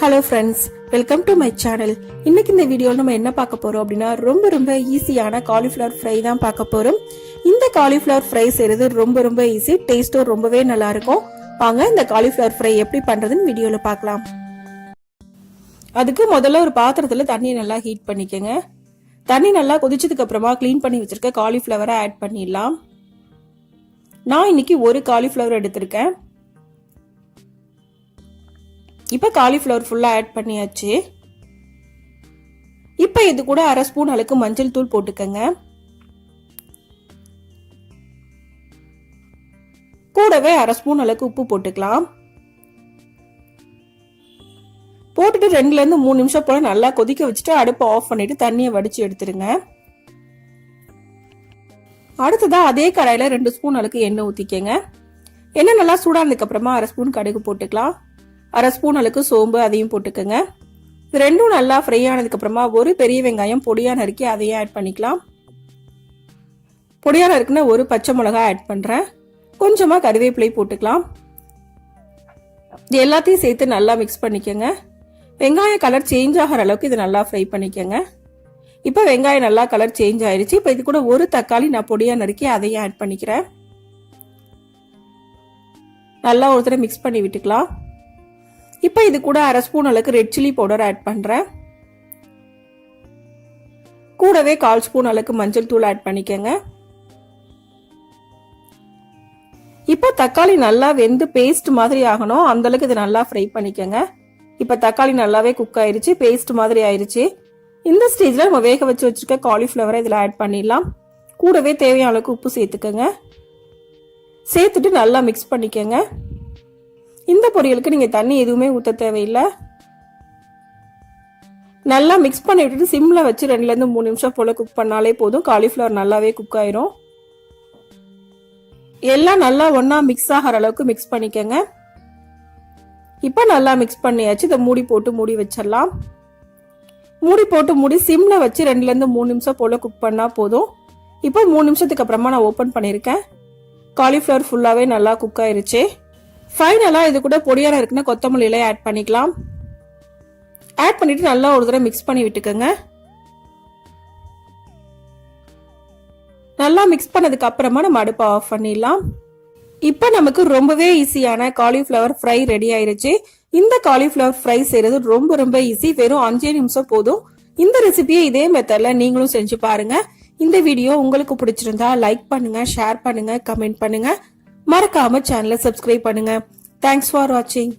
Hello friends welcome to my channel இன்னைக்கு இந்த வீடியோவில் நம்ம என்ன பார்க்க போறோம் அப்படின்னா ரொம்ப ரொம்ப ஈஸியான காலிஃப்ளவர் ஃப்ரை தான் பார்க்க போறோம். இந்த காலிஃப்ளவர் ஃப்ரை செய்யறது ரொம்ப ரொம்ப ஈஸி டேஸ்ட்டும் ரொம்பவே நல்லா இருக்கும். வாங்க இந்த காலிஃப்ளவர் ஃப்ரை எப்படி பண்றதுன்னு வீடியோவில் பார்க்கலாம். அதுக்கு முதல்ல ஒரு பாத்திரத்தில் தண்ணி நல்லா ஹீட் பண்ணிக்கோங்க. தண்ணி நல்லா கொதிச்சதுக்கு அப்புறமா க்ளீன் பண்ணி வச்சிருக்க காலிஃப்ளவரை ஆட் பண்ணிடலாம். நான் இன்னைக்கு ஒரு காலிஃப்ளவர் எடுத்திருக்கேன். இப்போ காலிஃப்ளவர் ஃபுல்லாக ஆட் பண்ணியாச்சு. இப்போ இது கூட அரை ஸ்பூன் அளவுக்கு மஞ்சள் தூள் போட்டுக்கங்க. கூடவே அரை ஸ்பூன் அளவுக்கு உப்பு போட்டுக்கலாம். போட்டுட்டு ரெண்டுல இருந்து மூணு நிமிஷம் போல நல்லா கொதிக்க வச்சுட்டு அடுப்பை ஆஃப் பண்ணிட்டு தண்ணியை வடிச்சு எடுத்துருங்க. அடுத்ததா அதே கடாயில ரெண்டு ஸ்பூன் அளவுக்கு எண்ணெய் ஊத்திக்கங்க. எண்ணெய் நல்லா சூடானதுக்கப்புறமா அரை ஸ்பூன் கடுகு போட்டுக்கலாம். அரை ஸ்பூன் அளவுக்கு சோம்பு அதையும் போட்டுக்கோங்க. இது ரெண்டும் நல்லா ஃப்ரை ஆனதுக்கு அப்புறமா ஒரு பெரிய வெங்காயம் பொடியாக நறுக்கி அதையும் ஆட் பண்ணிக்கலாம். பொடியாக நறுக்குன ஒரு பச்சை மிளகா ஆட் பண்ணுறேன் கொஞ்சமாக கருவேப்பிலை போட்டுக்கலாம். இது எல்லாத்தையும் சேர்த்து நல்லா மிக்ஸ் பண்ணிக்கோங்க. வெங்காயம் கலர் சேஞ்ச் ஆகிற அளவுக்கு இதை நல்லா ஃப்ரை பண்ணிக்கோங்க. இப்போ வெங்காயம் நல்லா கலர் சேஞ்ச் ஆயிடுச்சு இப்போ இது கூட ஒரு தக்காளி நான் பொடியாக நறுக்கி அதையும் ஆட் பண்ணிக்கிறேன். நல்லா ஒரு தடவை மிக்ஸ் பண்ணி விட்டுக்கலாம். இப்போ இது கூட அரை ஸ்பூன் அளவுக்கு ரெட் சில்லி பவுடர் ஆட் பண்ணுறேன் கூடவே கால் ஸ்பூன் அளவுக்கு மஞ்சள் தூள் ஆட் பண்ணிக்கோங்க. இப்போ தக்காளி நல்லா வெந்து பேஸ்ட் மாதிரி ஆகணும். அந்த அளவுக்கு இதை நல்லா ஃப்ரை பண்ணிக்கோங்க. இப்போ தக்காளி நல்லாவே குக் ஆயிடுச்சு பேஸ்ட் மாதிரி ஆயிடுச்சு இந்த ஸ்டேஜில் நம்ம வேக வச்சு வச்சிருக்க காலிஃப்ளவரை இதில் ஆட் பண்ணிடலாம். கூடவே தேவையான அளவுக்கு உப்பு சேர்த்துக்கோங்க. சேர்த்துட்டு நல்லா மிக்ஸ் பண்ணிக்கோங்க. இந்த பொரியலுக்கு நீங்கள் தண்ணி எதுவுமே ஊற்ற தேவையில்லை. நல்லா மிக்ஸ் பண்ணி விட்டுட்டு சிம்மில் வச்சு ரெண்டுலேருந்து மூணு நிமிஷம் போல் குக் பண்ணாலே போதும். காலிஃப்ளவர் நல்லாவே குக் ஆயிரும். எல்லாம் நல்லா ஒன்றா மிக்ஸ் ஆகிற அளவுக்கு மிக்ஸ் பண்ணிக்கோங்க. இப்போ நல்லா மிக்ஸ் பண்ணியாச்சு. இதை மூடி போட்டு மூடி வச்சிடலாம். மூடி போட்டு மூடி சிம்மில் வச்சு ரெண்டுலேருந்து மூணு நிமிஷம் போல் குக் பண்ணால் போதும். இப்போ மூணு நிமிஷத்துக்கு அப்புறமா நான் ஓப்பன் பண்ணியிருக்கேன். காலிஃப்ளவர் ஃபுல்லாகவே நல்லா குக் ஆயிருச்சு. ஃபைனலாக இது கூட பொடியான இருக்குன்னா கொத்தமல்லி இலையை ஆட் பண்ணிக்கலாம். ஆட் பண்ணிட்டு நல்லா ஒரு தடவை மிக்ஸ் பண்ணி விட்டுக்கோங்க. நல்லா மிக்ஸ் பண்ணதுக்கு அப்புறமா நம்ம அடுப்பை ஆஃப் பண்ணிடலாம். இப்போ நமக்கு ரொம்பவே ஈஸியான காலிஃப்ளவர் ஃப்ரை ரெடி ஆயிருச்சு. இந்த காலிஃப்ளவர் ஃப்ரை செய்யறது ரொம்ப ரொம்ப ஈஸி வெறும் அஞ்சே நிமிஷம் போதும். இந்த ரெசிபியை இதே மெத்தட்ல நீங்களும் செஞ்சு பாருங்க. இந்த வீடியோ உங்களுக்கு பிடிச்சிருந்தா லைக் பண்ணுங்க ஷேர் பண்ணுங்க கமெண்ட் பண்ணுங்க. மறக்காம சேனலை சப்ஸ்கிரைப் பண்ணுங்க. தேங்க்ஸ் ஃபார் வாட்சிங்